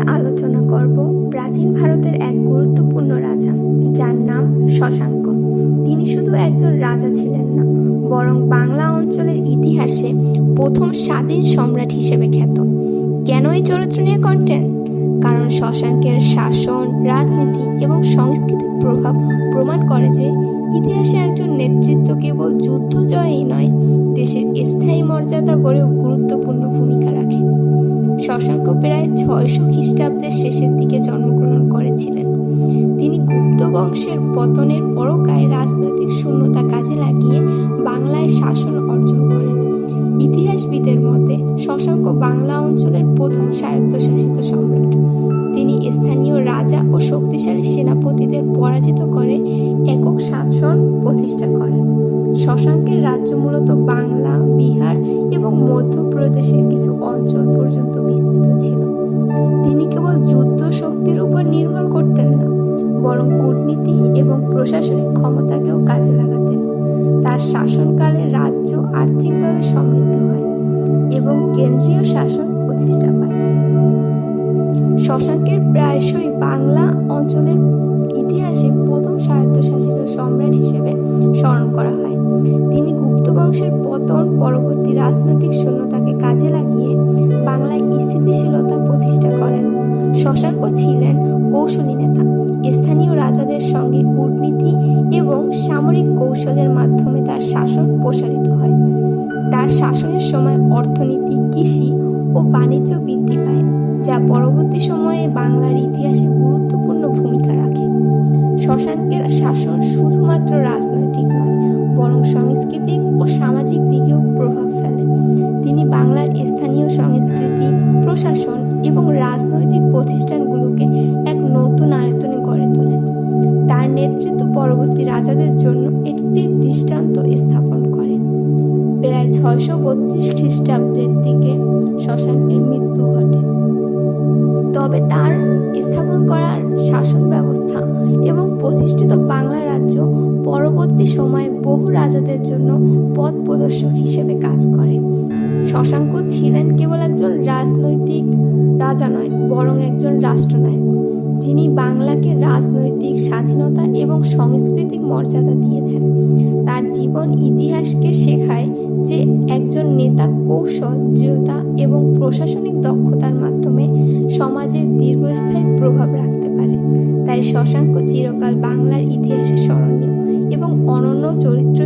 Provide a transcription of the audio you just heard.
আমরা আলোচনা করব প্রাচীন ভারতের এক গুরুত্বপূর্ণ রাজা, যার নাম শশাঙ্ক। তিনি শুধু একজন রাজা ছিলেন না, বরং বাংলা অঞ্চলের ইতিহাসে প্রথম স্বাধীন সম্রাট হিসেবে খ্যাত। কেন এই চরিত্র নিয়ে কন্টেন্ট কারণ শশাঙ্কের শাসন, রাজনীতি এবং সাংস্কৃতিক প্রভাব প্রমাণ করে যে ইতিহাসে একজন নেতৃত্ব কেবল যুদ্ধ জয়েই নয়, দেশের স্থায়ী মর্যাদা গড়েও গুরুত্বপূর্ণ ভূমিকা। শশাঙ্ক প্রায় ছয়শো খ্রিস্টাব্দের শেষের দিকে জন্মগ্রহণ করেছিলেন। তিনি গুপ্ত বংশের পতনের পরকায় রাজনৈতিক শূন্যতা কাজে লাগিয়ে বাংলায় শাসন অর্জন করেন। ইতিহাসবিদের মতে, শশাঙ্ক বাংলা অঞ্চলের প্রথম স্বায়ত্তশাসিত সম্রাট। তিনি স্থানীয় রাজা ও শক্তিশালী সেনাপতিদের পরাজিত করে একক শাসন প্রতিষ্ঠা করেন। শশাঙ্কের রাজ্য মূলত বরং কূটনীতি এবং প্রশাসনিক ক্ষমতাকেও কাজে লাগাতেন। তার শাসনকালে রাজ্য আর্থিকভাবে সমৃদ্ধ হয় এবং কেন্দ্রীয় শাসন প্রতিষ্ঠা পায়। শশাঙ্কের প্রায়শই বাংলা অঞ্চলের ইতিহাসে প্রথম স্বায়ত্তশাসিত সম্রাট হিসেবে স্মরণ করা হয়। তিনি গুপ্ত বংশের পতন পরবর্তী রাজনৈতিক শূন্যতাকে কাজে লাগিয়ে বাংলায় স্থিতিশীলতা প্রতিষ্ঠা করেন। শশাঙ্ক ছিলেন কৌশলী নেতা। স্থানীয় রাজাদের সঙ্গে কূটনীতি এবং সামরিক কৌশলের মাধ্যমে তার শাসন প্রসারিত হয়। তার শাসনের সময় অর্থনীতি, কৃষি ও বাণিজ্য বৃদ্ধি পায়, যা পরবর্তী সময়ে বাংলার ইতিহাসে গুরুত্বপূর্ণ ভূমিকা রাখে। শশাঙ্কের শাসন শুধুমাত্র রাজনৈতিক নয়, বরং সাংস্কৃতিক ও সামাজিক দিকেও প্রভাব ফেলে। তিনি বাংলার স্থানীয় সংস্কৃতি, প্রশাসন এবং রাজনৈতিক প্রতিষ্ঠানগুলোকে রাজাদের জন্য একটি দৃষ্টান্ত স্থাপন করে। প্রায় ছয়শো বত্রিশ খ্রিস্টাব্দের দিকে শশাঙ্কের মৃত্যু ঘটে। তবে তার স্থাপন করার শাসন ব্যবস্থা এবং প্রতিষ্ঠিত বাংলা রাজ্য পরবর্তী সময়ে বহু রাজাদের জন্য পথ প্রদর্শক হিসেবে কাজ করে। শশাঙ্ক ছিলেন কেবল একজন রাজনৈতিক রাজা নয়, বরং একজন রাষ্ট্রনায়ক। যিনি বাংলাকে রাজনৈতিক স্বাধীনতা এবং সাংস্কৃতিক মর্যাদা দিয়েছেন। তার জীবন ইতিহাসকে শেখায় যে একজন নেতা কৌশল, দৃঢ়তা এবং প্রশাসনিক দক্ষতার মাধ্যমে সমাজে দীর্ঘস্থায়ী প্রভাব রাখতে পারে। তাই শশাঙ্ক চিরকাল বাংলার ইতিহাসে স্মরণীয় এবং অনন্য চরিত্র